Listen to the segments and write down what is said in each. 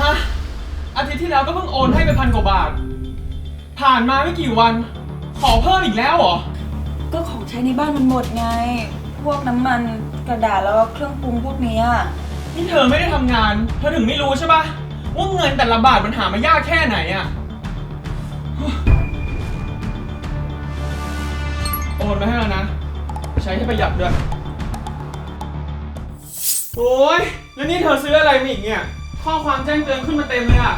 ฮะอาทิตย์ที่แล้วก็เพิ่งโอนให้ไปพันกว่าบาท ผ่านมาไม่กี่วัน ขอเพิ่มอีกแล้วเหรอ ก็ของใช้ในบ้านมันหมดไง พวกน้ำมันกระดาษแล้วก็เครื่องปรุงพวกเนี้ยนี่เธอไม่ได้ทำงาน เธอถึงไม่รู้ใช่ปะว่าเงินแต่ละบาทมันหามายากแค่ไหนอะโอนมาให้แล้วนะ ใช้ให้ประหยัดด้วย โอ้ยแล้วนี่เธอซื้ออะไรมาอีกเนี่ย ข้อความแจ้งเตือนขึ้นมาเต็มเลยอะ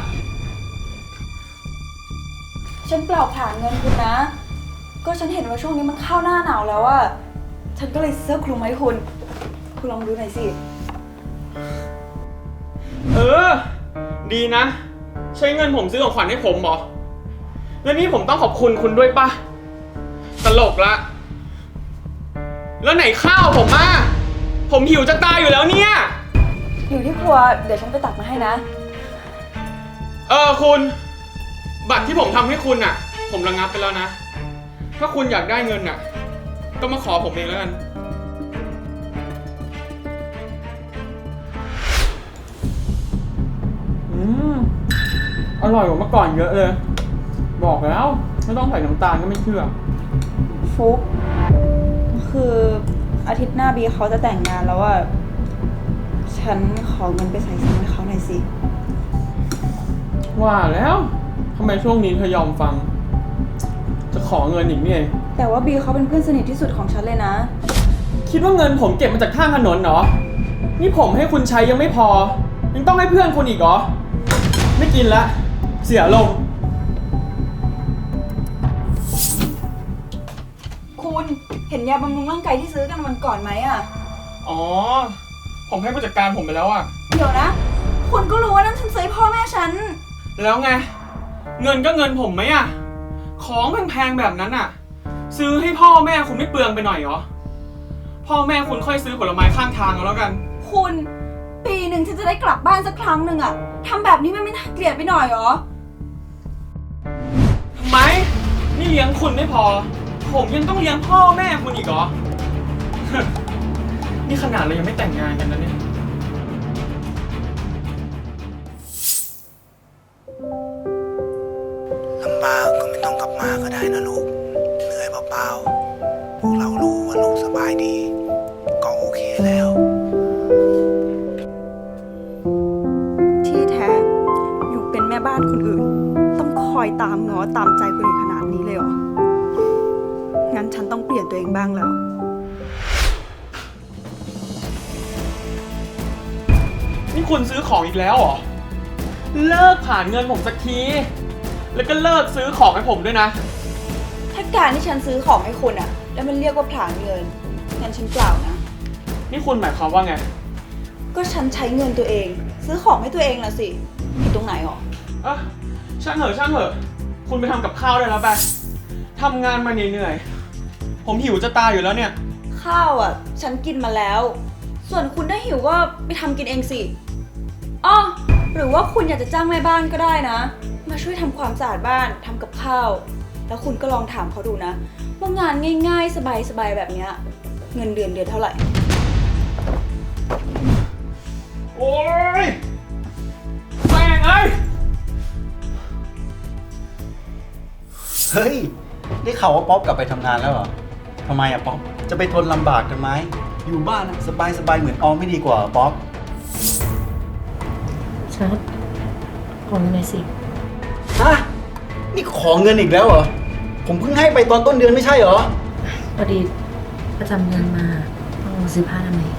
ฉันเปล่าผ่านเงินคุณนะ ก็ฉันเห็นว่าช่วงนี้มันเข้าหน้าหนาวแล้วอะฉันก็เลยซื้อเสื้อคลุมมาให้คุณ คุณลองดูหน่อยสิ เออ ดีนะ ใช้เงินผมซื้อของขวัญให้ผมเหรอ แล้วนี่ผมต้องขอบคุณคุณด้วยปะตลกละ แล้วไหนข้าวผมมาผมหิวจะตายอยู่แล้วเนี่ย อยู่ที่ครัว เดี๋ยวฉันไปตักมาให้นะ เออคุณ บัตรที่ผมทำให้คุณอะ ผมระงับไปแล้วนะ ถ้าคุณอยากได้เงินอะ ก็มาขอผมเองแล้วกัน อืม อร่อยกว่าเมื่อก่อนเยอะเลย บอกแล้ว ไม่ต้องใส่น้ำตาลก็ไม่เชื่อ ฟุก คืออาทิตย์หน้าบีเขาจะแต่งงานแล้วอะ ฉันขอเงินไปใส่ซองให้เขาหน่อยสิ ว่าแล้วทำไมช่วงนี้เธอยอมฟัง จะขอเงินอีกนี่เองแต่ว่าบีเขาเป็นเพื่อนสนิทที่สุดของฉันเลยนะ คิดว่าเงินผมเก็บมาจากข้างถนนเหรอ นี่ผมให้คุณใช้ยังไม่พอ ยังต้องให้เพื่อนคุณอีกเหรอ ไม่กินละ เสียลง คุณเห็นยาบำรุงร่างกายที่ซื้อกันวันก่อนไหมอะ อ๋อ ผมให้ผู้จัดการผมไปแล้วอะเดี๋ยวนะ คุณก็รู้ว่านั่นฉันซื้อให้พ่อแม่ฉัน แล้วไง เงินก็เงินผมไหมอะของแพงๆแบบนั้นอะซื้อให้พ่อแม่คุณไม่เปลืองไปหน่อยเหรอ พ่อแม่คุณค่อยซื้อผลไม้ข้างทางเอาแล้วกัน คุณปีหนึ่งฉันจะได้กลับบ้านสักครั้งหนึ่งอะทำแบบนี้มันไม่น่าเกลียดไปหน่อยเหรอ ทำไม นี่เลี้ยงคุณไม่พอ ผมยังต้องเลี้ยงพ่อแม่คุณอีกเหรอ นี่ขนาดเรายังไม่แต่งงานกันนะเนี่ย ลำบากก็ไม่ต้องกลับมาก็ได้นะลูก เหนื่อยเปล่าๆ พวกเรารู้ว่าลูกสบายดี ก็โอเคแล้ว ที่แท้อยู่เป็นแม่บ้านคนอื่น ต้องคอยตามง้อตามใจคนอื่นขนาดนี้เลยเหรอ งั้นฉันต้องเปลี่ยนตัวเองบ้างแล้ว คุณซื้อของอีกแล้วเหรอ เลิกผ่านเงินผมสักที แล้วก็เลิกซื้อของให้ผมด้วยนะ ถ้าการที่ฉันซื้อของให้คุณอะแล้วมันเรียกว่าผลาญเงินงั้นฉันเปล่านะ นี่คุณหมายความว่าไง ก็ฉันใช้เงินตัวเอง ซื้อของให้ตัวเองละสิผิดตรงไหนหรอเอะช่างเหอะช่างเหอะ คุณไปทำกับข้าวได้แล้วไปทำงานมาเหนื่อยๆผมหิวจะตายอยู่แล้วเนี่ย ข้าวอะฉันกินมาแล้ว ส่วนคุณถ้าหิวก็ไปทำกินเองสิ อ้อหรือว่าคุณอยากจะจ้างแม่บ้านก็ได้นะ มาช่วยทำความสะอาดบ้านทำกับข้าว แล้วคุณก็ลองถามเขาดูนะ ว่างานง่ายๆ สบายๆ แบบเนี้ยเงินเดือนเดือนเท่าไหร่ โอ้ยแม่งเอ้ยเฮ้ย ได้ข่าวว่าป๊อปกลับไปทำงานแล้วเหรอทำไมอะป๊อป จะไปทนลำบากกันไหม อยู่บ้านสบายสบายๆเหมือนออมไม่ดีกว่าเหรอป๊อป ชัดขอเงินหน่อยสิ ฮะ นี่ขอเงินอีกแล้วเหรอ ผมเพิ่งให้ไปตอนต้นเดือนไม่ใช่เหรอ พอดีประจำงานมาต้องซื้อผ้าทำไมย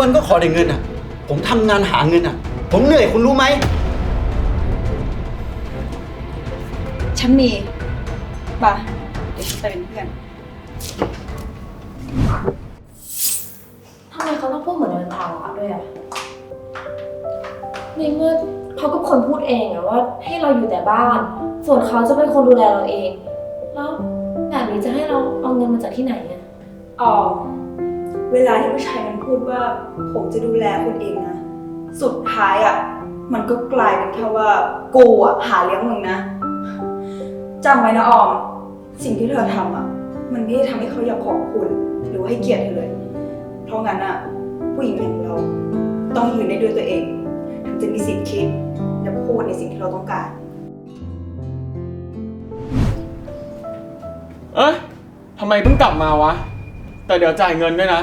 วันๆก็ขอแต่เงินอะผมทำงานหาเงินอะผมเหนื่อยคุณรู้ไหม ฉันมีป่ะเดี๋ยวฉันไปเป็นเพื่อน ทำไมเขาต้องพูดเหมือนเป็นภาระด้วยอะ ในเมื่อเขาก็คนพูดเองอะว่า ให้เราอยู่แต่บ้าน ส่วนเขาจะเป็นคนดูแลเราเอง แล้วแบบนี้จะให้เราเอาเงินมาจากที่ไหนอะอ๋อเวลาที่ผู้ชายมันพูดว่าผมจะดูแลคุณเองนะ สุดท้ายอะ มันก็กลายเป็นแค่ว่ากูอะหาเลี้ยงมึงนะจำไว้นะออม สิ่งที่เธอทำอะ มันไม่ได้ทำให้เขาอยากขอบคุณ หรือว่าให้เกียรติเธอเลย เพราะงั้นอะ ผู้หญิงอย่างเรา ต้องยืนได้ด้วยตัวเอง จะสิทธิ์คิดและพูดในสิ่งที่เราต้องการ เอ้ยทำไมเพิ่งกลับมาวะ แต่เดี๋ยวจ่ายเงินด้วยนะ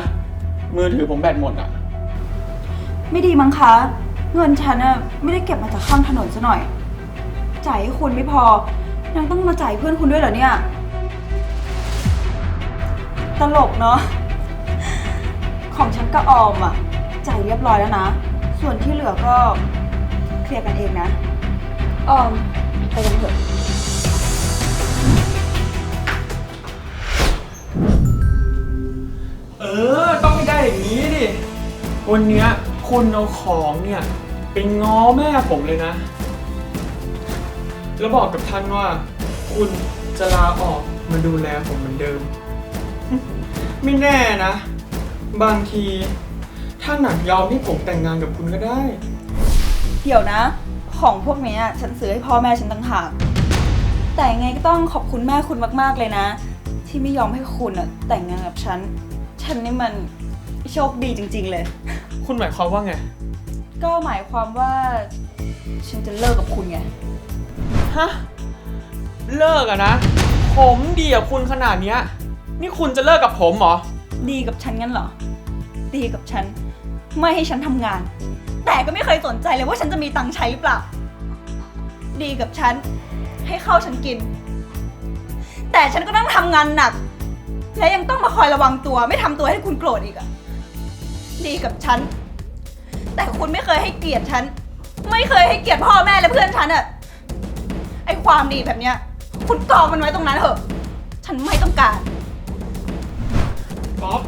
มือถือผมแบตหมดอะ ไม่ดีมั้งคะ เงินฉันอะไม่ได้เก็บมาจากข้างถนนซะหน่อย จ่ายให้คุณไม่พอ ยังต้องมาจ่ายเพื่อนคุณด้วยเหรอเนี่ย ตลกเนาะ ของฉันก็ออมอะจ่ายเรียบร้อยแล้วนะ ส่วนที่เหลือก็เคลียร์กันเองนะ ออม ไปกันเถอะ เออ ต้องไม่ได้อย่างนี้ดิ วันเนี้ยคุณเอาของเนี่ยไปง้อแม่ผมเลยนะ แล้วบอกกับท่านว่า คุณจะลาออกมาดูแลผมเหมือนเดิม ไม่แน่นะ บางที ท่านหนักยอมให้ผมแต่งงานกับคุณก็ได้ เดี๋ยวนะ ของพวกเนี้ยฉันซื้อให้พ่อแม่ฉันต่างหาก แต่ยังไงก็ต้องขอบคุณแม่คุณมากๆเลยนะ ที่ไม่ยอมให้คุณอะแต่งงานกับฉัน ฉันนี่มันโชคดีจริง ๆ เลย คุณหมายความว่าไง ก็หมายความว่า ฉันจะเลิกกับคุณไง ฮะ เลิกอะนะ ผมดีกับคุณขนาดเนี้ย นี่คุณจะเลิกกับผมเหรอ ดีกับฉันงั้นเหรอ ดีกับฉัน ไม่ให้ฉันทำงาน แต่ก็ไม่เคยสนใจเลยว่าฉันจะมีตังค์ใช้หรือเปล่า ดีกับฉัน ให้ข้าวฉันกิน แต่ฉันก็ต้องทำงานหนัก และยังต้องมาคอยระวังตัวไม่ทำตัวให้คุณโกรธอีกอะดีกับฉัน แต่คุณไม่เคยให้เกียรติฉัน ไม่เคยให้เกียรติพ่อแม่และเพื่อนฉันอะไอความดีแบบเนี้ย คุณกองมันไว้ตรงนั้นเถอะ ฉันไม่ต้องการ ป๊อป